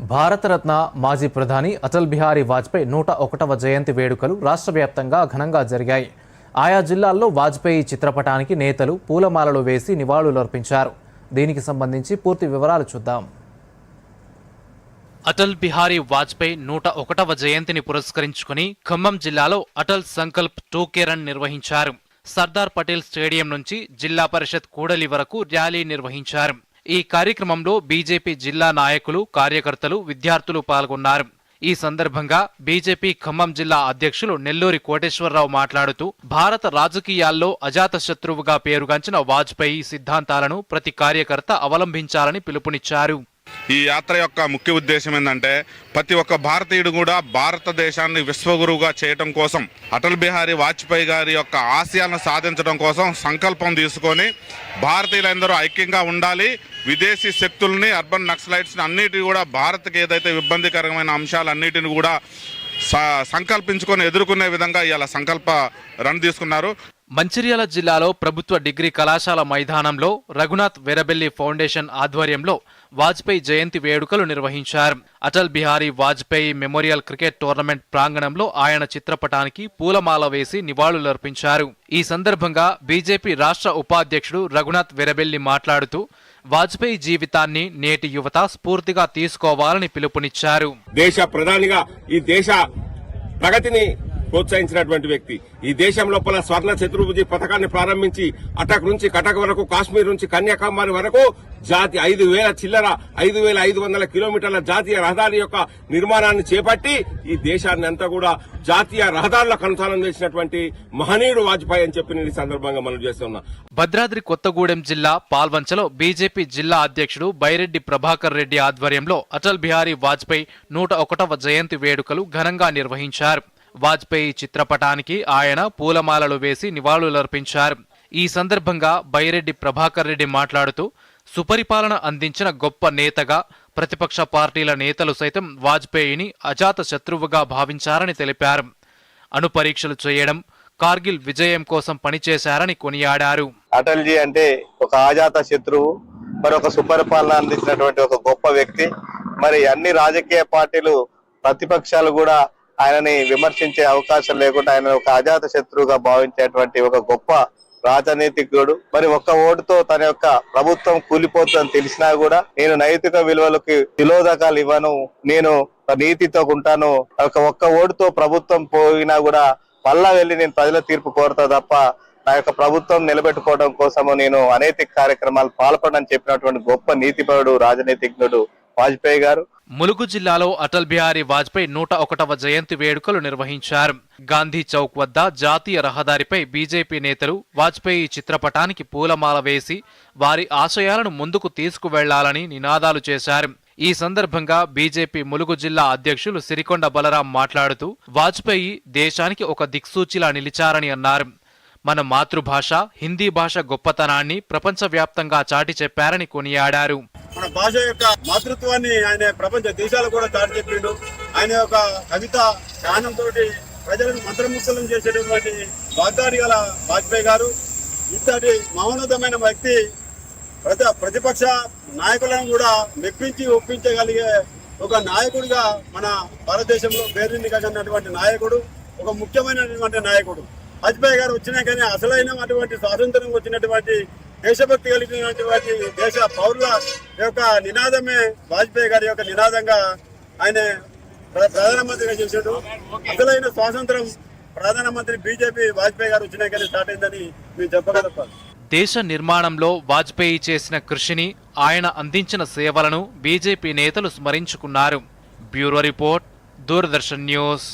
భారతరత్న మాజీ ప్రధాని అటల్ బిహారీ వాజ్పేయి నూట ఒకటవ జయంతి వేడుకలు రాష్ట్ర వ్యాప్తంగా ఘనంగా జరిగాయి. ఆయా జిల్లాల్లో వాజ్పేయి చిత్రపటానికి నేతలు పూలమాలలు వేసి నివాళులర్పించారు. దీనికి సంబంధించి పూర్తి వివరాలు చూద్దాం. అటల్ బిహారీ వాజ్పేయి నూట ఒకటవ జయంతిని పురస్కరించుకుని ఖమ్మం జిల్లాలో అటల్ సంకల్ప్ టూకే రన్ నిర్వహించారు. సర్దార్ పటేల్ స్టేడియం నుంచి జిల్లా పరిషత్ కూడలి వరకు ర్యాలీ నిర్వహించారు. ఈ కార్యక్రమంలో బీజేపీ జిల్లా నాయకులు కార్యకర్తలు విద్యార్థులు పాల్గొన్నారు. ఈ సందర్భంగా బీజేపీ ఖమ్మం జిల్లా అధ్యక్షులు నెల్లూరి కోటేశ్వరరావు మాట్లాడుతూ భారత రాజకీయాల్లో అజాతశత్రువుగా పేరుగాంచిన వాజ్పేయి సిద్ధాంతాలను ప్రతి కార్యకర్త అవలంబించాలని పిలుపునిచ్చారు. ఈ యాత్ర యొక్క ముఖ్య ఉద్దేశం ఏంటంటే ప్రతి ఒక్క భారతీయుడు కూడా భారతదేశాన్ని విశ్వగురువుగా చేయటం కోసం అటల్ బిహారీ వాజ్పేయి గారి యొక్క ఆశయాలను సాధించడం కోసం సంకల్పం తీసుకొని భారతీయులందరూ ఐక్యంగా ఉండాలి. విదేశీ శక్తుల్ని అర్బన్ నక్సలైట్స్ని అన్నిటి కూడా భారత్కి ఏదైతే ఇబ్బందికరమైన అంశాలన్నిటిని కూడా సంకల్పించుకొని ఎదుర్కొనే విధంగా ఇవాళ సంకల్ప రన్ తీసుకున్నారు. మంచిర్యాల జిల్లాలో ప్రభుత్వ డిగ్రీ కళాశాల మైదానంలో రఘునాథ్ వెరబెల్లి ఫౌండేషన్ ఆధ్వర్యంలో వాజ్పేయి జయంతి వేడుకలు నిర్వహించారు. Atal Bihari Vajpayee memorial cricket tournament ప్రాంగణంలో ఆయన చిత్రపటానికి పూలమాల వేసి నివాళులర్పించారు. ఈ సందర్భంగా బీజేపీ రాష్ట్ర ఉపాధ్యక్షుడు రఘునాథ్ వెరబెల్లి మాట్లాడుతూ వాజ్పేయి జీవితాన్ని నేటి యువత స్ఫూర్తిగా తీసుకోవాలని పిలుపునిచ్చారు. దేశ ప్రధానిగా ఈ దేశ ప్రగతిని ప్రోత్సహించినటువంటి వ్యక్తి. ఈ దేశం లోపల స్వర్ణ చతుర్భుజి పథకాన్ని ప్రారంభించి అటక్ నుంచి కటక్ వరకు కాశ్మీర్ నుంచి కన్యాకుమారి వరకు జాతి ఐదు వేల చిల్లర ఐదు వేల ఐదు వందల కిలోమీటర్ల జాతీయ రహదారి యొక్క నిర్మాణాన్ని చేపట్టి ఈ దేశాన్ని అంతా కూడా జాతీయ రహదారుల కనుసానం చేసినటువంటి మహనీయుడు వాజ్పేయి అని చెప్పి నేను ఈ సందర్భంగా మనం చేస్తున్నా భద్రాద్రి కొత్తగూడెం జిల్లా పాల్వంచలో బీజేపీ జిల్లా అధ్యక్షుడు బైరెడ్డి ప్రభాకర్ రెడ్డి ఆధ్వర్యంలో అటల్ బిహారీ వాజ్పేయి నూట ఒకటవ జయంతి వేడుకలు ఘనంగా నిర్వహించారు. వాజ్పేయి చిత్రపటానికి ఆయన పూలమాలలు వేసి నివాళులర్పించారు. ఈ సందర్భంగా బైరెడ్డి ప్రభాకర్ రెడ్డి మాట్లాడుతూ సుపరిపాలన అందించిన గొప్ప నేతగా ప్రతిపక్ష పార్టీల నేతలు సైతం వాజ్పేయిని అజాత శత్రువుగా భావించారని తెలిపారు. అణుపరీక్షలు చేయడం కార్గిల్ విజయం కోసం పనిచేశారని కొనియాడారు. అటల్జీ అంటే ఒక ఆజాత శత్రువు మరి ఒక సుపరిపాలన అందించినటువంటి ఒక గొప్ప వ్యక్తి. మరి అన్ని రాజకీయ పార్టీలు ప్రతిపక్షాలు కూడా ఆయనని విమర్శించే అవకాశం లేకుండా ఆయన ఒక అజాత శత్రువుగా భావించేటువంటి ఒక గొప్ప రాజనీతిజ్ఞుడు. మరి ఒక్క ఓటుతో తన యొక్క ప్రభుత్వం కూలిపోతుందని తెలిసినా కూడా నేను నైతిక విలువలకి తిలోదకాలు ఇవ్వను. నేను నీతితో ఉంటాను. ఒక ఒక్క ఓటుతో ప్రభుత్వం పోయినా కూడా మళ్ళా వెళ్ళి నేను ప్రజల తీర్పు కోరుతా తప్ప నా యొక్క ప్రభుత్వం నిలబెట్టుకోవడం కోసము నేను అనైతిక కార్యక్రమాలు పాల్పడని చెప్పినటువంటి గొప్ప నీతిపరుడు రాజనీతిజ్ఞుడు వాజ్పేయి గారు. ములుగు జిల్లాలో అటల్ బిహారీ వాజ్పేయి నూట ఒకటవ జయంతి వేడుకలు నిర్వహించారు. గాంధీ చౌక్ వద్ద జాతీయ రహదారిపై బీజేపీ నేతలు వాజ్పేయి చిత్రపటానికి పూలమాల వేసి వారి ఆశయాలను ముందుకు తీసుకువెళ్ళాలని నినాదాలు చేశారు. ఈ సందర్భంగా బీజేపీ ములుగు జిల్లా అధ్యక్షులు సిరికొండ బలరాం మాట్లాడుతూ వాజ్పేయి దేశానికి ఒక దిక్సూచిలా నిలిచారని అన్నారు. మన మాతృభాష హిందీ భాష గొప్పతనాన్ని ప్రపంచవ్యాప్తంగా చాటి చెప్పారని కొనియాడారు. మన భాష యొక్క మాతృత్వాన్ని ఆయన ప్రపంచ దేశాలు కూడా చాటి చెప్పిండు. ఆయన యొక్క కవిత జ్ఞానంతో ప్రజలను మంత్రముగ్ధులను చేసేటటువంటి వాగ్దాడి గల వాజ్పేయి గారు. ఇంతటి మౌనతమైన వ్యక్తి ప్రతి ప్రతిపక్ష నాయకులను కూడా మెప్పించి ఒప్పించగలిగే ఒక నాయకుడిగా మన భారతదేశంలో పేరునికన్నటువంటి నాయకుడు ఒక ముఖ్యమైనటువంటి నాయకుడు. వాజ్పేయి గారు వచ్చినాకనే అసలైన అటువంటి స్వాతంత్రం వచ్చినటువంటి దేశభక్తి కలిగినటువంటి దేశ పౌరుల యొక్క నినాదమే వాజ్పేయి గారి యొక్క నినాదంగా ఆయన ప్రధానమంత్రిగా చేశాడు. అసలైన స్వాతంత్రం ప్రధానమంత్రి బీజేపీ వాజ్పేయి గారు వచ్చినాకనే స్టార్ట్ అయిందని మేము చెప్పగలుగుతాం దేశ నిర్మాణంలో వాజ్పేయి చేసిన కృషిని ఆయన అందించిన సేవలను బీజేపీ నేతలు స్మరించుకున్నారు. Bureau report Doordarshan news.